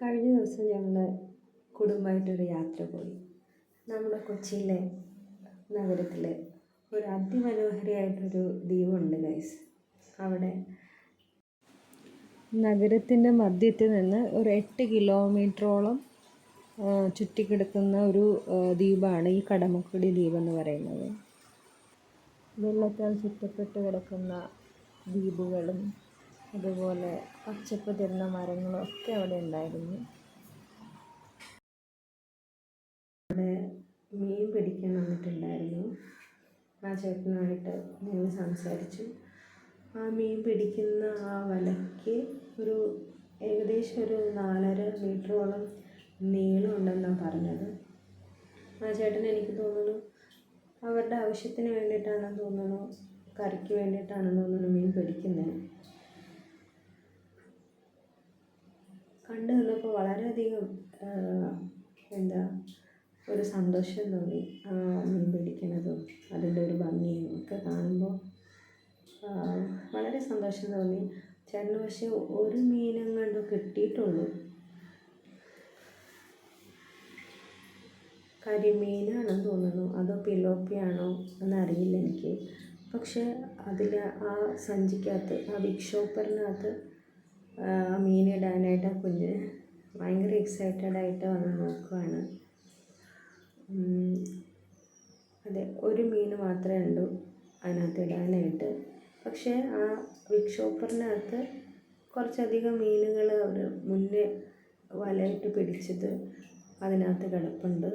കഴിഞ്ഞ ദിവസം ഞങ്ങൾ കുടുംബമായിട്ടൊരു യാത്ര പോയി. നമ്മുടെ കൊച്ചിയിലെ നഗരത്തിൽ ഒരു അതിമനോഹരിയായിട്ടൊരു ദ്വീപുണ്ട് ഗൈസ് അവിടെ നഗരത്തിന്റെ മധ്യത്തിൽ നിന്ന് ഒരു എട്ട് കിലോമീറ്ററോളം ചുറ്റിക്കിടക്കുന്ന ഒരു ദ്വീപാണ് ഈ കടമക്കുടി ദ്വീപ് എന്ന് പറയുന്നത്. വെള്ളത്താൽ ചുറ്റപ്പെട്ട് കിടക്കുന്ന ദ്വീപുകളും അതുപോലെ പച്ചപ്പ് തരുന്ന മരങ്ങളും ഒക്കെ അവിടെ ഉണ്ടായിരുന്നു. അവിടെ മീൻ പിടിക്കാൻ വന്നിട്ടുണ്ടായിരുന്നു. ആ ചേട്ടനുമായിട്ട് ഞങ്ങൾ സംസാരിച്ചു. ആ മീൻ പിടിക്കുന്ന ആ വലയ്ക്ക് ഒരു ഏകദേശം ഒരു നാലര മീറ്ററോളം നീളം ഉണ്ടെന്നാണ് പറഞ്ഞത്. ആ ചേട്ടൻ എനിക്ക് തോന്നുന്നു അവരുടെ ആവശ്യത്തിന് വേണ്ടിയിട്ടാണെന്ന് തോന്നുന്നു കറിക്ക് വേണ്ടിയിട്ടാണെന്ന് തോന്നുന്നു മീൻ പിടിക്കുന്നത്. കണ്ടു നിന്നപ്പോൾ വളരെയധികം എന്താ ഒരു സന്തോഷം തോന്നി ആ മീൻ പിടിക്കുന്നതും അതിന്റെ ഒരു ഭംഗിയും ഒക്കെ കാണുമ്പോൾ വളരെ സന്തോഷം തോന്നി. ചേട്ടന് പക്ഷേ ഒരു കണ്ടു കിട്ടിയിട്ടുള്ളൂ. കരിമീനാണെന്ന് തോന്നുന്നു. അതോ പിലോപ്പിയാണോ എന്നറിയില്ല എനിക്ക്. പക്ഷേ അതിൽ ആ സഞ്ചിക്കകത്ത് ആ ബിഗ് ഷോപ്പറിനകത്ത് മീനിടാനായിട്ട് കുഞ്ഞ് ഭയങ്കര എക്സൈറ്റഡ് ആയിട്ട് വന്ന് നോക്കുവാണ്. അതെ ഒരു മീൻ മാത്രമേ ഉള്ളൂ അതിനകത്ത് ഇടാനായിട്ട്. പക്ഷേ ആ വിക്ഷോപ്പറിനകത്ത് കുറച്ചധികം മീനുകൾ അവർ മുന്നേ വലയിട്ട് പിടിച്ചത് അതിനകത്ത് കിടപ്പുണ്ട്.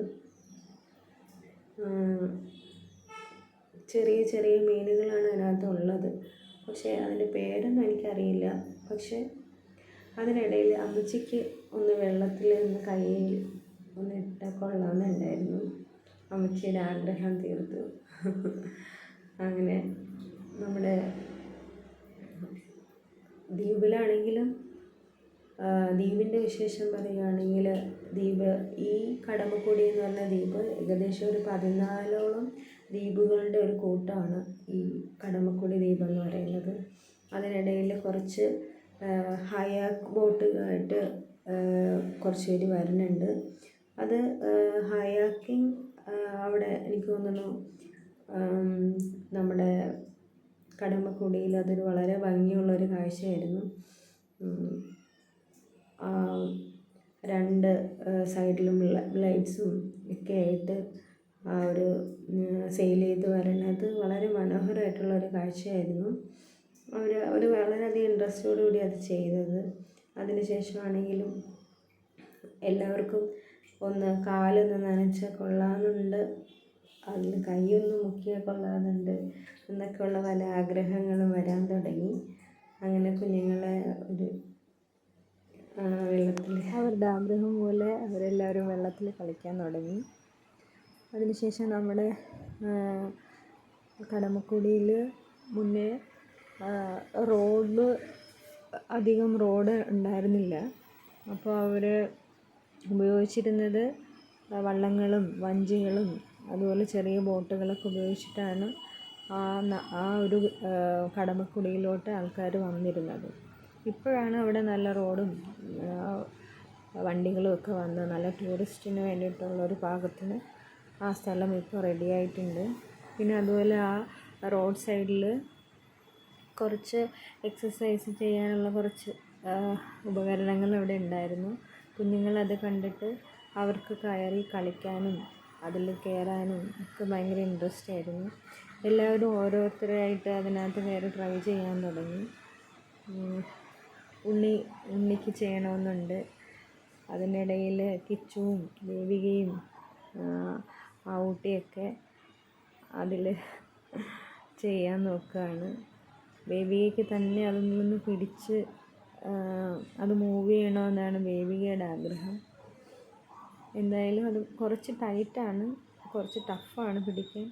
ചെറിയ ചെറിയ മീനുകളാണ് അതിനകത്ത് ഉള്ളത് പക്ഷേ അതിന്റെ പേരൊന്നും എനിക്കറിയില്ല. പക്ഷേ അതിനിടയിൽ അമ്മച്ചിക്ക് ഒന്ന് വെള്ളത്തിൽ ഒന്ന് കയ്യിൽ ഒന്ന് ഇട്ട കൊള്ളാമെന്നുണ്ടായിരുന്നു. അമ്മച്ചിയുടെ ആഗ്രഹം തീർത്തു. അങ്ങനെ നമ്മുടെ ദ്വീപിലാണെങ്കിലും ദ്വീപിന്റെ വിശേഷം പറയുകയാണെങ്കിൽ ദ്വീപ് ഈ കടമക്കുടി എന്ന് പറഞ്ഞ ദ്വീപ് ഏകദേശം ഒരു പതിനാലോളം ദ്വീപുകളുടെ ഒരു കൂട്ടമാണ് ഈ കടമക്കുടി ദ്വീപ് എന്ന് പറയുന്നത്. അതിനിടയിൽ കുറച്ച് ഹയാക്ക് ബോട്ടുമായിട്ട് കുറച്ച് പേര് വരുന്നുണ്ട്. അത് ഹയാക്കിങ് അവിടെ എനിക്ക് തോന്നുന്നു നമ്മുടെ കടമക്കുടിയിൽ അതൊരു വളരെ ഭംഗിയുള്ളൊരു കാഴ്ചയായിരുന്നു. രണ്ട് സൈഡിലും ലൈറ്റ്സും ഒക്കെ ആയിട്ട് ആ ഒരു സെയിൽ ചെയ്ത് വരണത് വളരെ മനോഹരമായിട്ടുള്ള ഒരു കാഴ്ചയായിരുന്നു. അവർ അവർ വളരെയധികം ഇൻട്രസ്റ്റോടു കൂടി അത് ചെയ്തത്. അതിന് ശേഷമാണെങ്കിലും എല്ലാവർക്കും ഒന്ന് കാലൊന്ന് നനച്ചാൽ കൊള്ളാമെന്നുണ്ട്. അതിൽ കൈയൊന്ന് മുക്കിയാൽ കൊള്ളാമെന്നുണ്ട്. എന്നൊക്കെയുള്ള പല ആഗ്രഹങ്ങളും വരാൻ തുടങ്ങി. അങ്ങനെ കുഞ്ഞുങ്ങളെ ഒരു വെള്ളത്തിൽ അവരുടെ ആഗ്രഹം പോലെ അവരെല്ലാവരും വെള്ളത്തിൽ കളിക്കാൻ തുടങ്ങി. അതിനുശേഷം നമ്മുടെ കടമക്കുടിയിൽ മുന്നേ റോഡ് അധികം റോഡ് ഉണ്ടായിരുന്നില്ല. അപ്പോൾ അവർ ഉപയോഗിച്ചിരുന്നത് വള്ളങ്ങളും വഞ്ചികളും അതുപോലെ ചെറിയ ബോട്ടുകളൊക്കെ ഉപയോഗിച്ചിട്ടാണ് ആ ആ ഒരു കടമക്കുടിയിലോട്ട് ആൾക്കാർ വന്നിരുന്നത്. ഇപ്പോഴാണ് അവിടെ നല്ല റോഡും വണ്ടികളും ഒക്കെ വന്ന് നല്ല ടൂറിസ്റ്റിന് വേണ്ടിയിട്ടുള്ള ഒരു പാകത്തിന് ആ സ്ഥലം ഇപ്പോൾ റെഡിയായിട്ടുണ്ട് പിന്നെ അതുപോലെ ആ റോഡ് സൈഡിൽ കുറച്ച് എക്സസൈസ് ചെയ്യാനുള്ള കുറച്ച് ഉപകരണങ്ങൾ അവിടെ ഉണ്ടായിരുന്നു. കുഞ്ഞുങ്ങൾ അത് കണ്ടിട്ട് അവർക്ക് കയറി കളിക്കാനും അതിൽ കയറാനും ഒക്കെ ഭയങ്കര ഇൻട്രസ്റ്റ് ആയിരുന്നു. എല്ലാവരും ഓരോരുത്തരായിട്ട് അതിനകത്ത് കയറി ട്രൈ ചെയ്യാൻ തുടങ്ങി. ഉണ്ണി ഉണ്ണിക്ക് ചെയ്യണമെന്നുണ്ട്. അതിനിടയിൽ കിച്ചുവും ദേവികയും ആ ഊട്ടിയൊക്കെ അതിൽ ചെയ്യാൻ നോക്കുകയാണ്. ബേബിക്ക് തന്നെ അതിൽ നിന്ന് പിടിച്ച് അത് മൂവ് ചെയ്യണമെന്നാണ് ബേബികയുടെ ആഗ്രഹം. എന്തായാലും അത് കുറച്ച് ടൈറ്റാണ് കുറച്ച് ടഫാണ് പിടിക്കാൻ.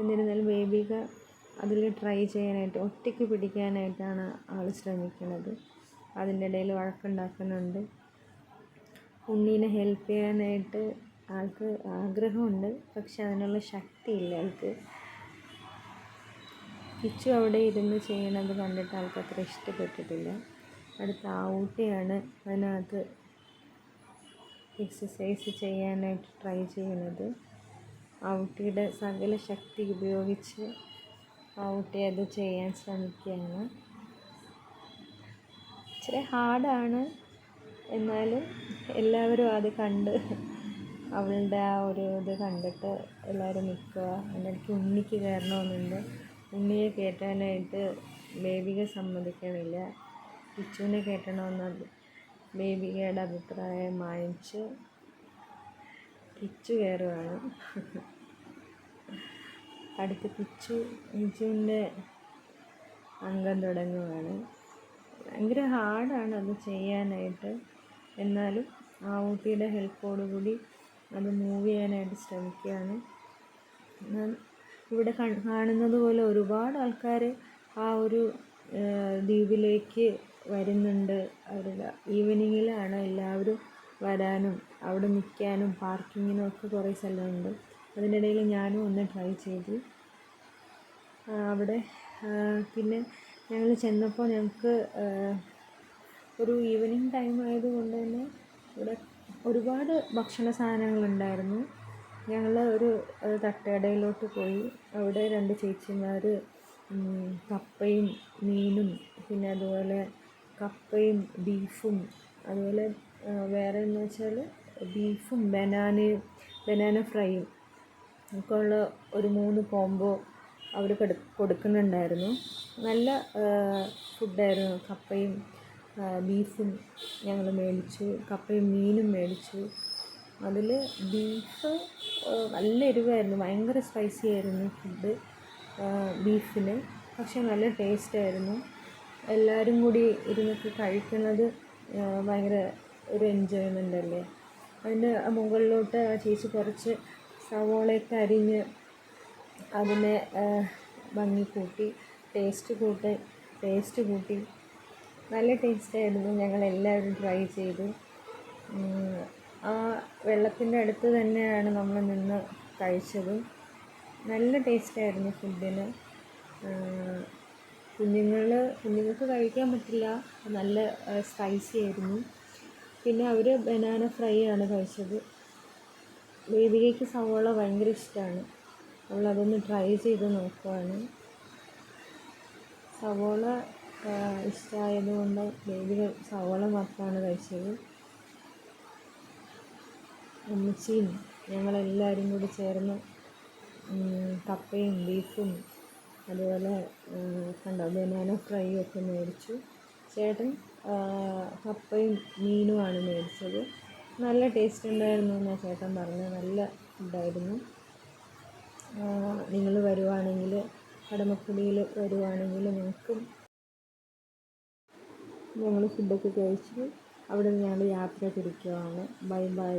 എന്നിരുന്നാലും ബേബിക അതിൽ ട്രൈ ചെയ്യാനായിട്ട് ഒറ്റയ്ക്ക് പിടിക്കാനായിട്ടാണ് ആൾ ശ്രമിക്കുന്നത് അതിന്റെ ഇടയിൽ വഴക്കുണ്ടാക്കുന്നുണ്ട്. ഉണ്ണീനെ ഹെൽപ്പ് ചെയ്യാനായിട്ട് ആൾക്ക് ആഗ്രഹമുണ്ട് പക്ഷെ അതിനുള്ള ശക്തിയില്ല ആൾക്ക്. കിച്ചു അവിടെ ഇരുന്ന് ചെയ്യണത് കണ്ടിട്ട് ആൾക്ക് അത്ര ഇഷ്ടപ്പെട്ടിട്ടില്ല. അടുത്ത ഊട്ടിയാണ് അതിനകത്ത് എക്സസൈസ് ചെയ്യാനായിട്ട് ട്രൈ ചെയ്യുന്നത്. ആ കുട്ടിയുടെ സകല ശക്തി ഉപയോഗിച്ച് ആ കുട്ടി അത് ചെയ്യാൻ ശ്രമിക്കുകയാണ്. ഇച്ചിരി ഹാർഡാണ് എന്നാലും എല്ലാവരും അത് കണ്ട് അവളുടെ ആ ഒരു ഇത് കണ്ടിട്ട് എല്ലാവരും നിൽക്കുക. അതിന്റെ ഇടയ്ക്ക് ഉണ്ണിക്ക് കയറണമെന്നുണ്ട്. ഉണ്ണിയെ കയറ്റാനായിട്ട് ബേബിക സമ്മതിക്കണില്ല. കിച്ചുവിനെ കയറ്റണമെന്ന് ബേബികയുടെ അഭിപ്രായം മാനിച്ച് പിച്ചു കയറുകയാണ്. അടുത്ത് പിച്ചു കിച്ചുവിന്റെ അംഗം തുടങ്ങുകയാണ്. ഭയങ്കര ഹാർഡാണ് അത് ചെയ്യാനായിട്ട്. എന്നാലും ആ ഊട്ടിയുടെ ഹെൽപ്പോടുകൂടി അത് മൂവ് ചെയ്യാനായിട്ട് ശ്രമിക്കുകയാണ്. ഇവിടെ കാണുന്നത് പോലെ ഒരുപാട് ആൾക്കാർ ആ ഒരു ദ്വീപിലേക്ക് വരുന്നുണ്ട്. അവരുടെ ഈവനിങ്ങിലാണ് എല്ലാവരും വരാനും അവിടെ നിൽക്കാനും പാർക്കിങ്ങിനും ഒക്കെ കുറേ സ്ഥലമുണ്ട്. അതിനിടയിൽ ഞാനും ഒന്ന് ട്രൈ ചെയ്തു. അവിടെ പിന്നെ ഞങ്ങൾ ചെന്നപ്പോൾ ഞങ്ങൾക്ക് ഒരു ഈവനിങ് ടൈം ആയതുകൊണ്ട് തന്നെ ഇവിടെ ഒരുപാട് ഭക്ഷണ സാധനങ്ങളുണ്ടായിരുന്നു ഞങ്ങൾ ഒരു തട്ടുകടയിലോട്ട് പോയി. അവിടെ രണ്ട് ചേച്ചിമാർ കപ്പയും മീനും പിന്നെ അതുപോലെ കപ്പയും ബീഫും അതുപോലെ വേറെ എന്ന് വെച്ചാൽ ബീഫും ബനാനയും ബനാന ഫ്രൈയും ഒക്കെ ഉള്ള ഒരു മൂന്ന് കോംബോ അവർ കൊടുക്കുന്നുണ്ടായിരുന്നു. നല്ല ഫുഡായിരുന്നു. കപ്പയും ബീഫും ഞങ്ങൾ മേടിച്ചു. കപ്പയും മീനും മേടിച്ചു. അതിൽ ബീഫ് നല്ല എരിവായിരുന്നു. ഭയങ്കര സ്പൈസി ആയിരുന്നു ഫുഡ് ബീഫിന്. പക്ഷെ നല്ല ടേസ്റ്റ് ആയിരുന്നു. എല്ലാവരും കൂടി ഇരുന്നൊക്കെ കഴിക്കുന്നത് ഭയങ്കര ഒരു എൻജോയ്മെന്റ് അല്ലേ? അതിന്റെ മുകളിലോട്ട് ആ ചേച്ചി കുറച്ച് സവോളയൊക്കെ അരിഞ്ഞ് അതിനെ ഭംഗി കൂട്ടി ടേസ്റ്റ് കൂട്ടി ടേസ്റ്റ് കൂട്ടി. നല്ല ടേസ്റ്റായിരുന്നു ഞങ്ങളെല്ലാവരും ട്രൈ ചെയ്തു. ആ വെള്ളത്തിന്റെ അടുത്ത് തന്നെയാണ് നമ്മൾ നിന്ന് കഴിച്ചതും. നല്ല ടേസ്റ്റായിരുന്നു ഫുഡിന് കുഞ്ഞുങ്ങൾ കുഞ്ഞുങ്ങൾക്ക് കഴിക്കാൻ പറ്റില്ല. നല്ല സ്പൈസി ആയിരുന്നു. പിന്നെ അവർ ബനാന ഫ്രൈ ആണ് കഴിച്ചത്. ബേബിക്ക് സവോള ഭയങ്കര ഇഷ്ടമാണ് അവളതൊന്ന് ട്രൈ ചെയ്ത് നോക്കുവാണ്. സവോള ഇഷ്ടമായതുകൊണ്ട് ബേബി സവോള മാത്രമാണ് കഴിച്ചത്. അമ്മച്ചിയും ഞങ്ങളെല്ലാവരും കൂടി ചേർന്ന് കപ്പയും ബീഫും അതുപോലെ കണ്ടോ ബനാന ഫ്രൈയും ഒക്കെ മേടിച്ചു. ചേട്ടൻ കപ്പയും മീനുമാണ് മേടിച്ചത്. നല്ല ടേസ്റ്റ് ഉണ്ടായിരുന്നു എന്നാണ് ചേട്ടൻ പറഞ്ഞത്. നല്ല ഉണ്ടായിരുന്നു നിങ്ങൾ വരുവാണെങ്കിൽ കടമക്കുടിയിൽ വരുവാണെങ്കിൽ ഞങ്ങൾക്കും ഞങ്ങൾ ഫുഡൊക്കെ കഴിച്ച് അവിടെ നിന്ന് ഞങ്ങൾ യാത്ര തിരിക്കുകയാണ് ബൈ ബൈ